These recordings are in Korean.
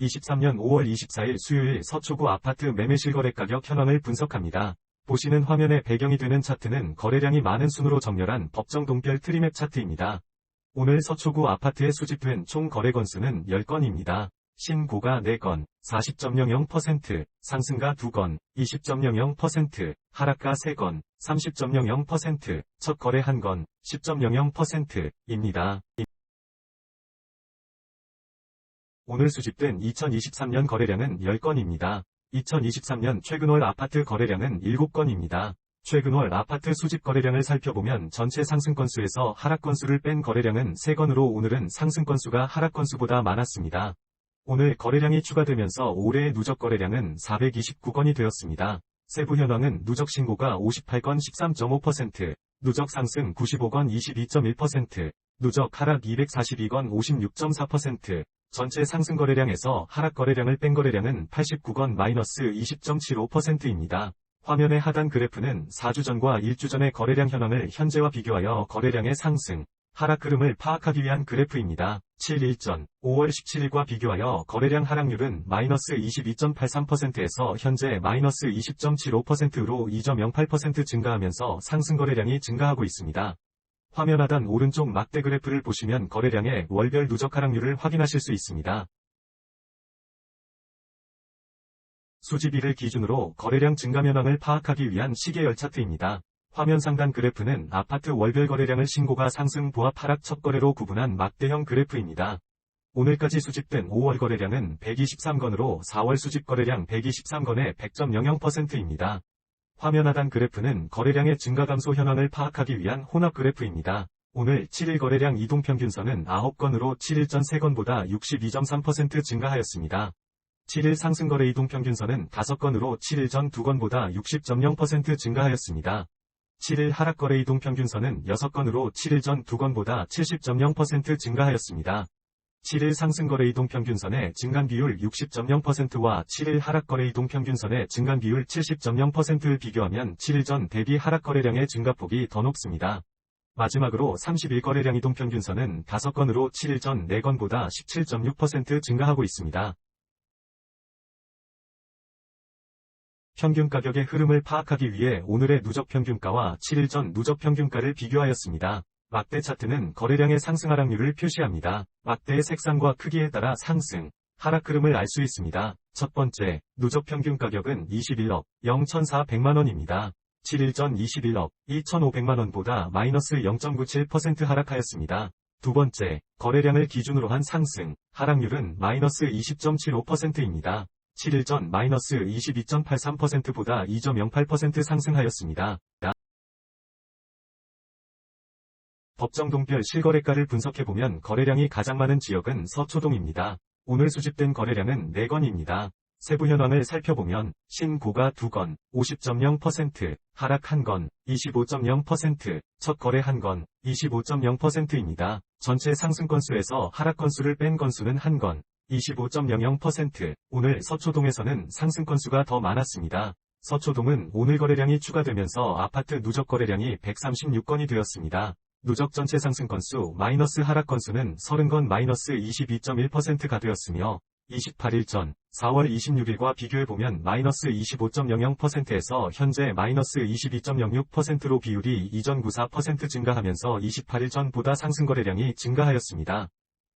2023년 5월 24일 수요일 서초구 아파트 매매 실거래 가격 현황을 분석합니다. 보시는 화면에 배경이 되는 차트는 거래량이 많은 순으로 정렬한 법정 동별 트리맵 차트입니다. 오늘 서초구 아파트에 수집된 총 거래 건수는 10건입니다. 신고가 4건, 40.00%, 상승가 2건, 20.00%, 하락가 3건, 30.00%, 첫 거래 1건, 10.00%입니다. 오늘 수집된 2023년 거래량은 10건입니다. 2023년 최근 월 아파트 거래량은 7건입니다. 최근 월 아파트 수집 거래량을 살펴보면 전체 상승 건수에서 하락 건수를 뺀 거래량은 3건으로 오늘은 상승 건수가 하락 건수보다 많았습니다. 오늘 거래량이 추가되면서 올해의 누적 거래량은 429건이 되었습니다. 세부 현황은 누적 신고가 58건 13.5%, 누적 상승 95건 22.1%, 누적 하락 242건 56.4%, 전체 상승 거래량에서 하락 거래량을 뺀 거래량은 89건 마이너스 20.75%입니다. 화면의 하단 그래프는 4주 전과 1주 전의 거래량 현황을 현재와 비교하여 거래량의 상승, 하락 흐름을 파악하기 위한 그래프입니다. 7일 전 5월 17일과 비교하여 거래량 하락률은 마이너스 22.83%에서 현재 마이너스 20.75%로 2.08% 증가하면서 상승 거래량이 증가하고 있습니다. 화면 하단 오른쪽 막대 그래프를 보시면 거래량의 월별 누적 하락률을 확인하실 수 있습니다. 수집일을 기준으로 거래량 증가 현황을 파악하기 위한 시계열 차트입니다. 화면 상단 그래프는 아파트 월별 거래량을 신고가 상승 부합 하락 첫 거래로 구분한 막대형 그래프입니다. 오늘까지 수집된 5월 거래량은 123건으로 4월 수집 거래량 123건의 100.00%입니다. 화면 하단 그래프는 거래량의 증가 감소 현황을 파악하기 위한 혼합 그래프입니다. 오늘 7일 거래량 이동평균선은 9건으로 7일 전 3건보다 62.3% 증가하였습니다. 7일 상승거래 이동평균선은 5건으로 7일 전 2건보다 60.0% 증가하였습니다. 7일 하락거래 이동평균선은 6건으로 7일 전 2건보다 70.0% 증가하였습니다. 7일 상승거래 이동평균선의 증간 비율 60.0%와 7일 하락거래 이동평균선의 증간 비율 70.0%를 비교하면 7일 전 대비 하락거래량의 증가폭이 더 높습니다. 마지막으로 30일 거래량 이동평균선은 5건으로 7일 전 4건보다 17.6% 증가하고 있습니다. 평균 가격의 흐름을 파악하기 위해 오늘의 누적 평균가와 7일 전 누적 평균가를 비교하였습니다. 막대 차트는 거래량의 상승 하락률을 표시합니다. 막대의 색상과 크기에 따라 상승, 하락 흐름을 알 수 있습니다. 첫 번째, 누적 평균 가격은 21억 0,400만원입니다. 7일 전 21억 2,500만원보다 마이너스 0.97% 하락하였습니다. 두 번째, 거래량을 기준으로 한 상승, 하락률은 마이너스 20.75%입니다. 7일 전 마이너스 22.83%보다 2.08% 상승하였습니다. 법정동별 실거래가를 분석해보면 거래량이 가장 많은 지역은 서초동입니다. 오늘 수집된 거래량은 4건입니다. 세부 현황을 살펴보면 신고가 2건, 50.0%, 하락 1건, 25.0%, 첫 거래 1건, 25.0%입니다. 전체 상승 건수에서 하락 건수를 뺀 건수는 1건, 25.00%, 오늘 서초동에서는 상승 건수가 더 많았습니다. 서초동은 오늘 거래량이 추가되면서 아파트 누적 거래량이 136건이 되었습니다. 누적 전체 상승 건수 마이너스 하락 건수는 30건 마이너스 22.1%가 되었으며 28일 전 4월 26일과 비교해보면 마이너스 25.00%에서 현재 마이너스 22.06%로 비율이 이전 94% 증가하면서 28일 전보다 상승 거래량이 증가하였습니다.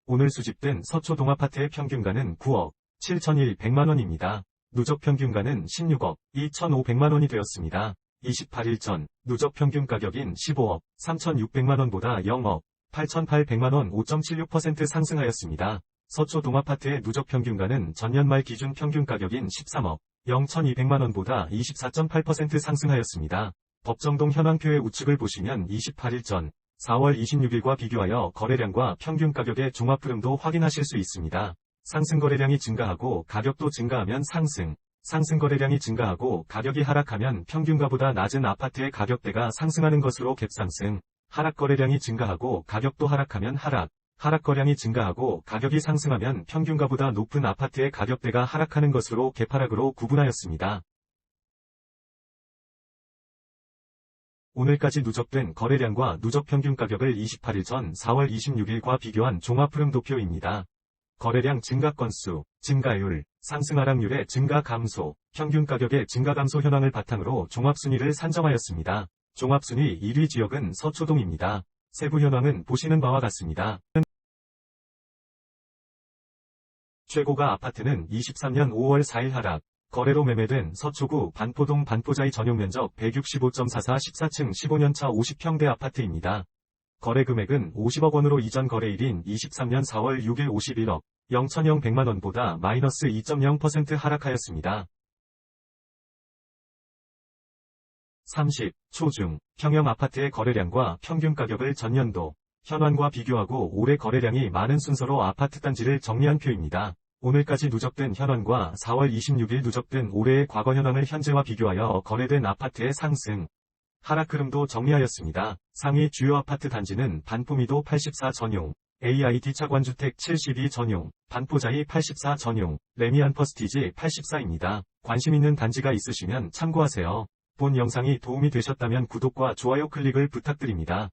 오늘 수집된 서초 동 아파트의 평균가는 9억 7,100만원입니다. 누적 평균가는 16억 2,500만원이 되었습니다. 28일 전 누적 평균 가격인 15억 3,600만원보다 0억 8,800만원 5.76% 상승하였습니다. 서초 동 아파트의 누적 평균가는 전년 말 기준 평균 가격인 13억 0,200만원보다 24.8% 상승하였습니다. 법정동 현황표의 우측을 보시면 28일 전 4월 26일과 비교하여 거래량과 평균 가격의 종합 흐름도 확인하실 수 있습니다. 상승 거래량이 증가하고 가격도 증가하면 상승, 상승 거래량이 증가하고 가격이 하락하면 평균가보다 낮은 아파트의 가격대가 상승하는 것으로 갭상승, 하락 거래량이 증가하고 가격도 하락하면 하락, 하락 거량이 증가하고 가격이 상승하면 평균가보다 높은 아파트의 가격대가 하락하는 것으로 갭하락으로 구분하였습니다. 오늘까지 누적된 거래량과 누적 평균 가격을 28일 전 4월 26일과 비교한 종합 흐름 도표입니다. 거래량 증가 건수, 증가율, 상승 하락률의 증가 감소, 평균 가격의 증가 감소 현황을 바탕으로 종합순위를 산정하였습니다. 종합순위 1위 지역은 서초동입니다. 세부 현황은 보시는 바와 같습니다. 최고가 아파트는 23년 5월 4일 하락, 거래로 매매된 서초구 반포동 반포자이 전용 면적 165.44 14층 15년차 50평대 아파트입니다. 거래 금액은 50억 원으로 이전 거래일인 23년 4월 6일 51억 0천영 100만 원보다 마이너스 2.0% 하락하였습니다. 30. 초중, 평형 아파트의 거래량과 평균 가격을 전년도, 현황과 비교하고 올해 거래량이 많은 순서로 아파트 단지를 정리한 표입니다. 오늘까지 누적된 현황과 4월 26일 누적된 올해의 과거 현황을 현재와 비교하여 거래된 아파트의 상승, 하락 흐름도 정리하였습니다. 상위 주요 아파트 단지는 반포미도 84 전용, AID 차관주택 72 전용, 반포자이 84 전용, 레미안 퍼스티지 84입니다. 관심 있는 단지가 있으시면 참고하세요. 본 영상이 도움이 되셨다면 구독과 좋아요 클릭을 부탁드립니다.